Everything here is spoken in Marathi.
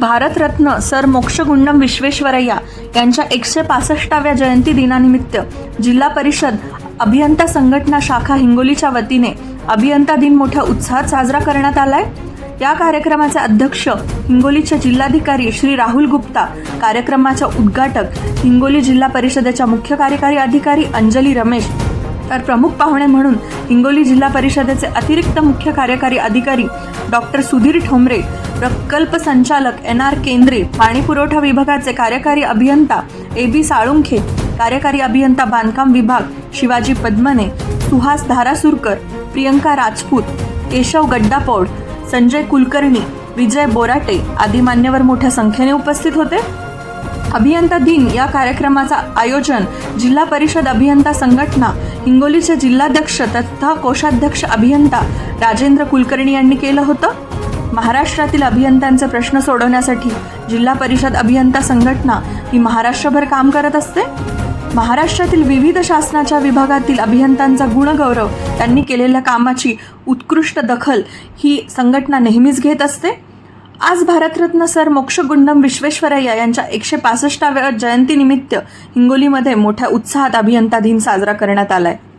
भारतरत्न सर मोक्षगुंडम विश्वेश्वरय्या यांच्या एकशे पासष्टाव्या जयंती दिनानिमित्त जिल्हा परिषद अभियंता संघटना शाखा हिंगोलीच्या वतीने अभियंता दिन मोठ्या उत्साहात साजरा करण्यात आलाय. या कार्यक्रमाचे अध्यक्ष हिंगोलीचे जिल्हाधिकारी श्री राहुल गुप्ता कार्यक्रमाच्या उद्घाटक हिंगोली जिल्हा परिषदेच्या मुख्य कार्यकारी अधिकारी अंजली रमेश तर प्रमुख पाहुणे म्हणून हिंगोली जिल्हा परिषदेचे अतिरिक्त मुख्य कार्यकारी अधिकारी डॉक्टर सुधीर ठोंबरे प्रकल्प संचालक एन आर केंद्रे पाणी पुरवठा विभागाचे कार्यकारी अभियंता ए बी साळुंखे कार्यकारी अभियंता बांधकाम विभाग शिवाजी पद्मने सुहास धारासुरकर प्रियंका राजपूत केशव गड्डापौड संजय कुलकर्णी विजय बोराटे आदी मान्यवर मोठ्या संख्येने उपस्थित होते. अभियंता दिन या कार्यक्रमाचा आयोजन जिल्हा परिषद अभियंता संघटना हिंगोलीचे जिल्हाध्यक्ष तथा कोषाध्यक्ष अभियंता राजेंद्र कुलकर्णी यांनी केलं होतं. महाराष्ट्रातील अभियंत्यांचे प्रश्न सोडवण्यासाठी जिल्हा परिषद अभियंता संघटना ही महाराष्ट्रभर काम करत असते? महाराष्ट्रातील विविध शासनाच्या विभागातील अभियंत्यांचा गुणगौरव त्यांनी केलेल्या कामाची उत्कृष्ट दखल ही संघटना नेहमीच घेत असते? आज भारतरत्न सर मोक्षगुंडम विश्वेश्वरय्या यांच्या एकशे पासष्टाव्या जयंतीनिमित्त हिंगोलीमध्ये मोठ्या उत्साहात अभियंता दिन साजरा करण्यात आला आहे